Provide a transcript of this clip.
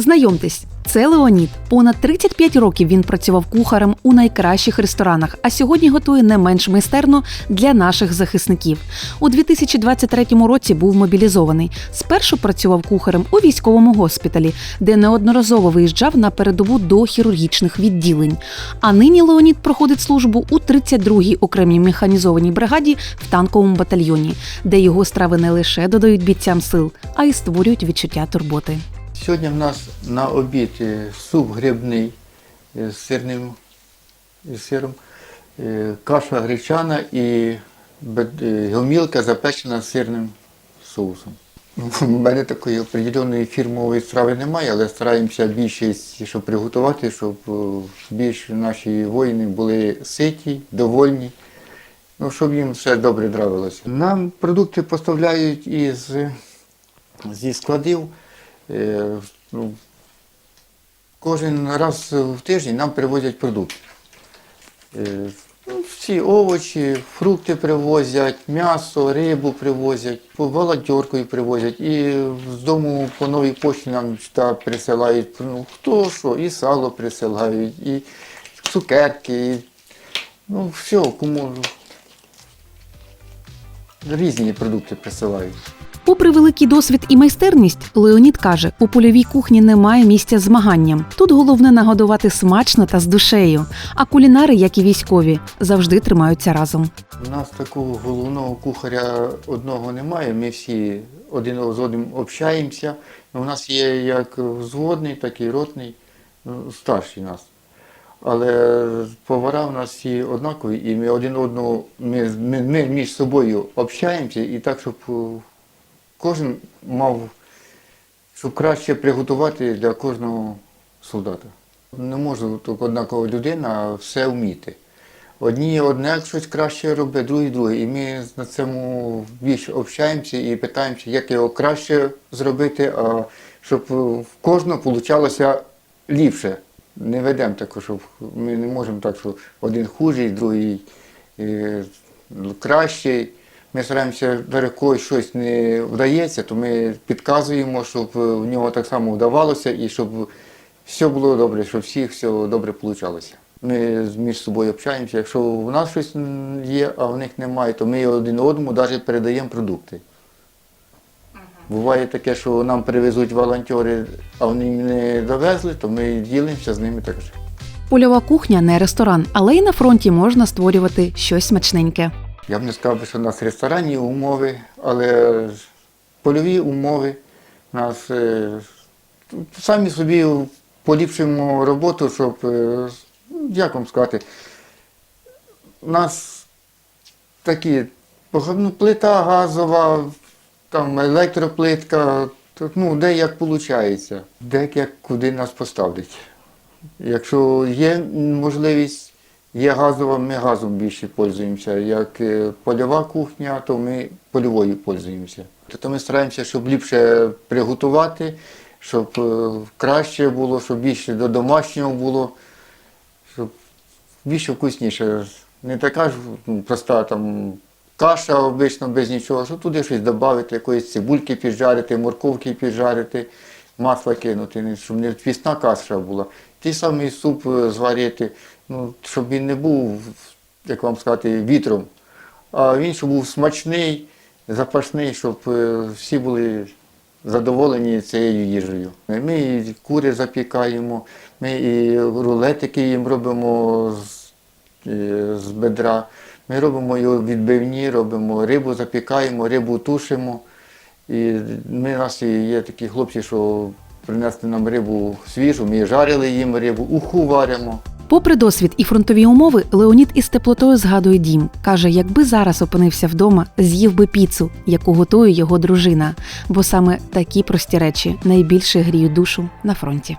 Знайомтесь, це Леонід. Понад 35 років він працював кухарем у найкращих ресторанах, а сьогодні готує не менш майстерно для наших захисників. У 2023 році був мобілізований. Спершу працював кухарем у військовому госпіталі, де неодноразово виїжджав на передову до хірургічних відділень. А нині Леонід проходить службу у 32-й окремій механізованій бригаді в танковому батальйоні, де його страви не лише додають бійцям сил, а й створюють відчуття турботи. Сьогодні в нас на обід е, суп грибний е, з сирним із сиром, е, каша гречана і е, гомілка запечена з сирним соусом. У мене такої определеної фірмової страви немає, але стараємося більшість, щоб приготувати, щоб е, більш наші воїни були ситі, довольні, ну, щоб їм все добре нравилося. Нам продукти поставляють із, зі складів. Е, ну, Кожен раз в тиждень нам привозять продукти. Е, ну, Всі овочі, фрукти привозять, м'ясо, рибу привозять, волонтеркою привозять. І з дому по новій пошті нам та присилають ну, хто що, і сало присилають, і цукерки, і, ну все, кому різні продукти присилають. Попри великий досвід і майстерність, Леонід каже, у польовій кухні немає місця змаганням. Тут головне нагодувати смачно та з душею. А кулінари, як і військові, завжди тримаються разом. У нас такого головного кухаря одного немає. Ми всі один з одним общаємося. Ну, У нас є як взводний, так і ротний, ну, старший нас. Але повара у нас всі однакові, і ми один одного, ми, ми, ми між собою общаємося і так, щоб кожен мав, щоб краще приготувати для кожного солдата. Не може тільки однакова людина все вміти. Одні одне щось краще роблять, другі друге. І ми на цьому більше общаємося і питаємося, як його краще зробити, а щоб в кожного вийшло ліпше. Не ведемо такого, щоб ми не можемо так, що один хужий, другий е, кращий. Ми стараємося, навіть когось щось не вдається, то ми підказуємо, щоб в нього так само вдавалося і щоб все було добре, щоб всіх все добре вийшло. Ми між собою общаємося. Якщо в нас щось є, а в них немає, то ми один одному навіть передаємо продукти. Буває таке, що нам привезуть волонтери, а вони не довезли, то ми ділимося з ними також. Польова кухня не ресторан, але й на фронті можна створювати щось смачненьке. Я б не сказав, що у нас ресторанні умови, але польові умови у нас е, самі собі поліпшуємо роботу, щоб, е, як вам сказати, у нас такі ну, плита газова, там електроплитка, ну, де як виходить, де як куди нас поставлять. Якщо є можливість, є газова, ми газом більше пользуємося. Як е, польова кухня, то ми польовою пользуємося. Тобто ми стараємося, щоб ліпше приготувати, щоб е, краще було, щоб більше до домашнього було, щоб більше вкусніше. Не така ж ну, проста там каша обично без нічого, щоб туди щось додати, якоїсь цибульки піджарити, морковки піджарити, масла кинути, щоб не пісна каша була. Той самий суп е, зварити, ну, щоб він не був, як вам сказати, вітром, а він щоб був смачний, запашний, щоб е, всі були задоволені цією їжею. Ми і кури запікаємо, ми і рулетики їм робимо з, е, з бедра. Ми робимо його відбивні, робимо рибу, запікаємо, рибу тушимо. І ми наші є такі хлопці, що принесли нам рибу свіжу, ми жарили їм рибу, уху варимо. Попри досвід і фронтові умови, Леонід із теплотою згадує дім. Каже, якби зараз опинився вдома, з'їв би піцу, яку готує його дружина. Бо саме такі прості речі найбільше гріють душу на фронті.